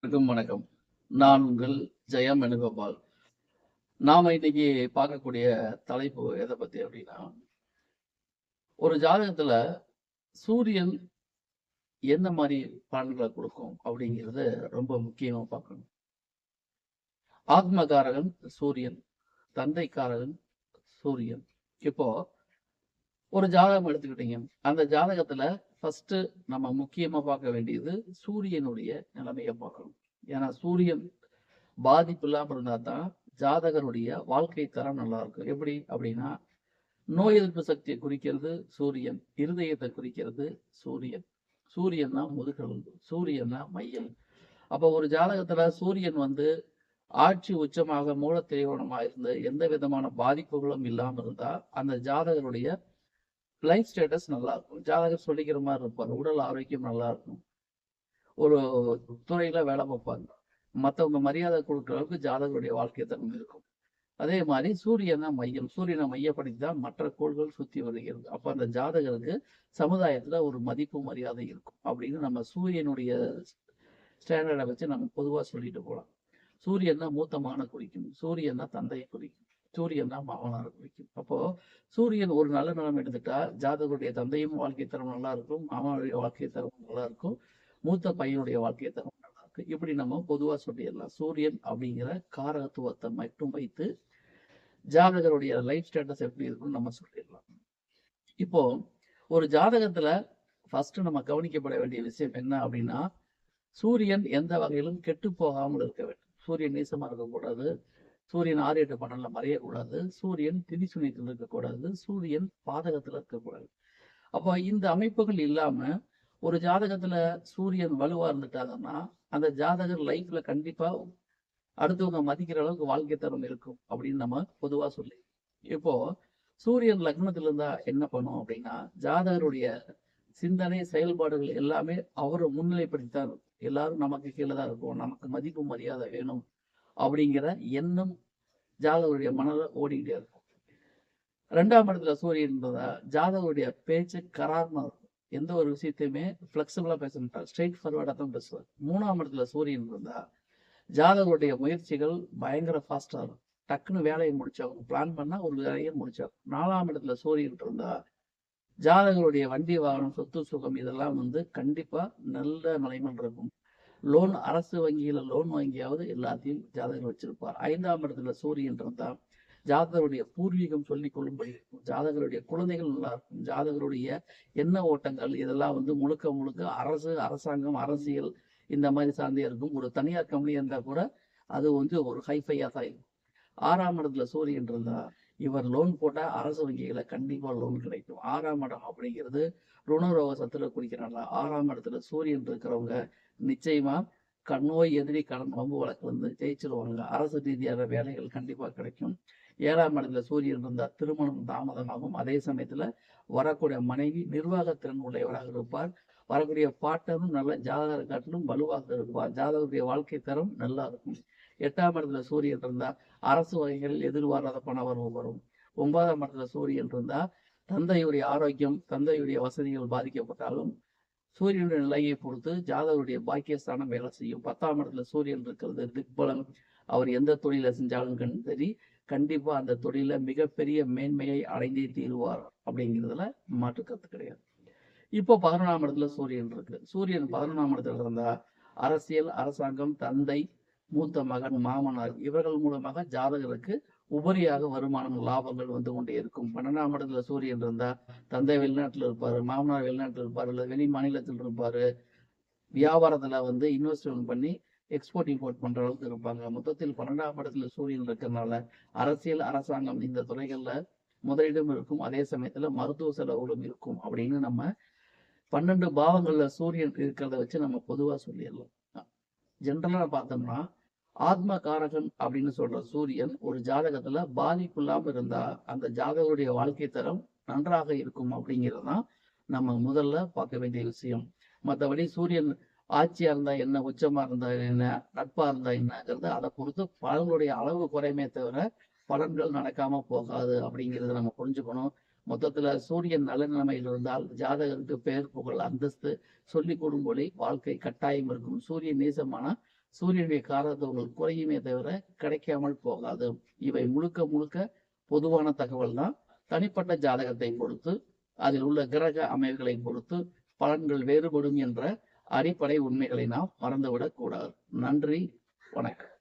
வணக்கம் வணக்கம். நான் உங்கள் ஜெயம் வேணுகோபால். நாம இன்னைக்கு பார்க்கக்கூடிய தலைப்பு எதை பத்தி அப்படின்னா ஒரு ஜாதகத்துல சூரியன் என்ன மாதிரி பலன்களை கொடுக்கும் அப்படிங்கிறத ரொம்ப முக்கியமா பார்க்கணும். ஆத்மகாரகன் சூரியன் தந்தைக்காரகன் சூரியன். இப்போ ஒரு ஜாதகம் எடுத்துக்கிட்டீங்க. அந்த ஜாதகத்துல ஃபர்ஸ்ட் நம்ம முக்கியமா பார்க்க வேண்டியது சூரியனுடைய நிலைமையை பார்க்கணும். ஏன்னா சூரியன் பாதிப்பு இல்லாம இருந்தா தான் ஜாதகருடைய வாழ்க்கை தரம் நல்லா இருக்கும். எப்படி? அப்படின்னா நோய் எதிர்ப்பு சக்தியை குறிக்கிறது சூரியன் இருதயத்தை குறிக்கிறது சூரியன். சூரியன் தான் முதுகெலும்பு. சூரியன் தான் மையம் அப்போ ஒரு ஜாதகத்துல சூரியன் வந்து ஆட்சி உச்சமாக மூலத்திரையோணமாக இருந்து எந்த விதமான பாதிப்புகளும் இல்லாம இருந்தா அந்த ஜாதகருடைய லைஃப் ஸ்டேட்டஸ் நல்லா இருக்கும் ஜாதகம் சொல்லிக்கிற மாதிரி இருப்பார் உடல் ஆரோக்கியம் நல்லா இருக்கும் ஒரு துறையில வேலை பார்ப்பாங்க மற்றவங்க மரியாதை கொடுக்குற அளவுக்கு ஜாதகருடைய வாழ்க்கை தன்மை இருக்கும். அதே மாதிரி சூரியனை மையம். சூரியனை மையப்படுத்தி தான் மற்ற கோள்கள் சுத்தி வருகிறது. அப்ப அந்த ஜாதகருக்கு சமுதாயத்துல ஒரு மதிப்பு மரியாதை இருக்கும். அப்படின்னு நம்ம சூரியனுடைய ஸ்டாண்டர்டை வச்சு நம்ம பொதுவா சொல்லிட்டு போகலாம் சூரியன் தான் மூத்தமான குறிக்கும். சூரியன் தான் தந்தையை குறிக்கும். சூரியன் தான் பாவனா இருக்கும் அப்போ சூரியன் ஒரு நல்ல நிலம் எடுத்துட்டா ஜாதகருடைய தந்தையும் வாழ்க்கை தரம் நல்லா இருக்கும் மாமாவுடைய வாழ்க்கை தரம் நல்லா இருக்கும் மூத்த பையனுடைய வாழ்க்கை தரம் நல்லா இருக்கும் இப்படி நம்ம பொதுவா சொல்லிடலாம். சூரியன் அப்படிங்கிற காரகத்துவத்தை மட்டும் வைத்து ஜாதகருடைய லைஃப் ஸ்டேட்டஸ் எப்படி இருக்கும்னு நம்ம சொல்லிடலாம். இப்போ ஒரு ஜாதகத்துல ஃபர்ஸ்ட் நம்ம கவனிக்கப்பட வேண்டிய விஷயம் என்ன அப்படின்னா சூரியன் எந்த வகையிலும் கெட்டு போகாமல் இருக்க வேண்டும். சூரியன் நீசமா இருக்கக்கூடாது. சூரியன் ஆறு எட்டு பன்னெண்டுல மறையக்கூடாது. சூரியன் திதிசுனியத்தில் இருக்கக்கூடாது. சூரியன் பாதகத்துல இருக்கக்கூடாது. அப்போ இந்த அமைப்புகள் இல்லாம ஒரு ஜாதகத்துல சூரியன் வலுவா இருந்துட்டாங்கன்னா அந்த ஜாதகர் லைஃப்ல கண்டிப்பா அடுத்தவங்க மதிக்கிற அளவுக்கு வாழ்க்கை தரம் இருக்கும் அப்படின்னு நம்ம பொதுவா சொல்லி. இப்போ சூரியன் லக்னத்துல இருந்தா என்ன பண்ணும் அப்படின்னா ஜாதகருடைய சிந்தனை செயல்பாடுகள் எல்லாமே அவரை முன்னிலைப்படுத்தித்தான் இருக்கும். எல்லாரும் நமக்கு கீழே தான் இருக்கும். நமக்கு மதிப்பு மரியாதை வேணும். அப்படிங்கிற எண்ணம் ஜாதகருடைய மனதில் ஓடிக்கிட்டே இருக்கும். ரெண்டாம் இடத்துல சூரியன் இருந்ததா ஜாதகருடைய பேச்சு கரார்னா இருக்கும். எந்த ஒரு விஷயத்தையுமே ஃப்ளெக்சிபிளாக பேச மாட்டார். ஸ்ட்ரெயிட் ஃபார்வர்டாக தான் பேசுவார். மூணாம் இடத்துல சூரியன் இருந்தா ஜாதகருடைய முயற்சிகள் பயங்கர ஃபாஸ்டாக இருக்கும். டக்குன்னு வேலையை முடிச்சாகும் பிளான் பண்ணா ஒரு வேலையை முடிச்சாகும் நாலாம் இடத்துல சூரியன் இருந்தா ஜாதகருடைய வண்டி வாகனம் சொத்து சுகம் இதெல்லாம் வந்து கண்டிப்பா நல்ல நிலைமையில் இருக்கும். லோன் அரசு வங்கியில் லோன் வாங்கியாவது எல்லாத்தையும் ஜாதகர் வச்சிருப்பார். ஐந்தாம் இடத்துல சூரியன் இருந்தால் ஜாதகருடைய பூர்வீகம் சொல்லிக் கொள்ளும்படி இருக்கும். ஜாதகருடைய குழந்தைகள் நல்லா இருக்கும். ஜாதகருடைய எண்ண ஓட்டங்கள் இதெல்லாம் வந்து முழுக்க முழுக்க அரசு அரசாங்கம் அரசியல் இந்த மாதிரி சார்ந்தே இருக்கும். ஒரு தனியார் கம்பெனி இருந்தால் கூட அது வந்து ஒரு ஹைஃபையாக தான் இருக்கும். ஆறாம் இடத்துல சூரியன் இருந்தால் இவர் லோன் போட்டால் அரசு வங்கிகளை கண்டிப்பாக லோன் கிடைக்கும். ஆறாம் இடம் அப்படிங்கிறது ருணரோக சத்துல குறிக்கிறாங்க ஆறாம் இடத்துல சூரியன் இருக்கிறவங்க நிச்சயமாக கண்ணோய் எதிரி கடன் வம்பு வழக்குல இருந்து ஜெயிச்சிருவாங்க. அரசு ரீதியான வேலைகள் கண்டிப்பாக கிடைக்கும். ஏழாம் இடத்துல சூரியன் இருந்தால் திருமணம் தாமதமாகும். அதே சமயத்தில் வரக்கூடிய மனைவி நிர்வாகத்திறன் உள்ளவராக இருப்பார். வரக்கூடிய பாட்டரும் நல்ல ஜாதகரை காட்டிலும் வலுவாக இருப்பார். ஜாதகருடைய வாழ்க்கை தரம் நல்லா இருக்கும். எட்டாம் இடத்துல சூரியன் இருந்தா அரசு வகைகளில் எதிர்பாராத பண வரவு வரும். ஒன்பதாம் இடத்துல சூரியன் இருந்தா தந்தையுடைய ஆரோக்கியம் தந்தையுடைய வசதிகள் பாதிக்கப்பட்டாலும் சூரியனுடைய நிலையை பொறுத்து ஜாதகருடைய பாக்கியஸ்தானம் வேலை செய்யும். பத்தாம் இடத்துல சூரியன் இருக்கிறது திக்பலம். அவர் எந்த தொழிலை செஞ்சாலும் சரி கண்டிப்பா அந்த தொழில மிகப்பெரிய மேன்மையை அடைந்தே தீருவார் அப்படிங்கிறதுல மாற்று கருத்து கிடையாது. இப்போ பதினொன்றாம் இடத்துல சூரியன் இருக்கு. சூரியன் பதினொன்றாம் இடத்துல இருந்தா அரசியல் அரசாங்கம் தந்தை மூத்த மகன் மாமனார் இவர்கள் மூலமாக ஜாதகருக்கு உபரியாக வருமானம் லாபங்கள் வந்து கொண்டே இருக்கும். பன்னெண்டாம் இடத்துல சூரியன் இருந்தா தந்தை வெளிநாட்டில் இருப்பாரு மாமனார் வெளிநாட்டில் இருப்பாரு அல்லது வெளி மாநிலத்தில் இருப்பாரு வியாபாரத்துல வந்து இன்வெஸ்ட்மெண்ட் பண்ணி எக்ஸ்போர்ட் இம்போர்ட் பண்ற அளவுக்கு இருப்பாங்க. மொத்தத்தில் பன்னெண்டாம் இடத்துல சூரியன் இருக்கிறதுனால அரசியல் அரசாங்கம் இந்த துறைகள்ல முதலிடம் இருக்கும். அதே சமயத்துல மருத்துவ செலவுகளும் இருக்கும் அப்படின்னு நம்ம பன்னெண்டு பாவங்கள்ல சூரியன் இருக்கிறத வச்சு நம்ம பொதுவா சொல்லிடலாம். ஜென்ரலா பார்த்தோம்னா ஆத்ம காரகன் அப்படின்னு சொல்ற சூரியன் ஒரு ஜாதகத்துல பாதிப்பு இல்லாம இருந்தா அந்த ஜாதகருடைய வாழ்க்கை தரம் நன்றாக இருக்கும் அப்படிங்கிறது தான் நம்ம முதல்ல பார்க்க வேண்டிய விஷயம். மற்றபடி சூரியன் ஆட்சியா இருந்தா என்ன உச்சமா இருந்தா என்ன நட்பா இருந்தா என்னங்கிறது அதை பொறுத்து பலன்களுடைய அளவு குறையுமே தவிர பலன்கள் நடக்காம போகாது அப்படிங்கிறத நம்ம புரிஞ்சுக்கணும். மொத்தத்துல சூரியன் நல்ல நிலைமையில் இருந்தால் ஜாதகருக்கு பெயர் புகழ் அந்தஸ்து சொல்லிக் கொடும்பொழி வாழ்க்கை கட்டாயம் இருக்கும். சூரியன் நேசமானா சூரியனுடைய காரகத்துவங்கள் குறையுமே தவிர கிடைக்காமல் போகாது. இவை முழுக்க முழுக்க பொதுவான தகவல் தான் தனிப்பட்ட ஜாதகத்தை பொறுத்து அதில் உள்ள கிரக அமைவுகளை பொறுத்து பலன்கள் வேறுபடும் என்ற அடிப்படை உண்மைகளை நாம் மறந்துவிடக் கூடாது நன்றி வணக்கம்.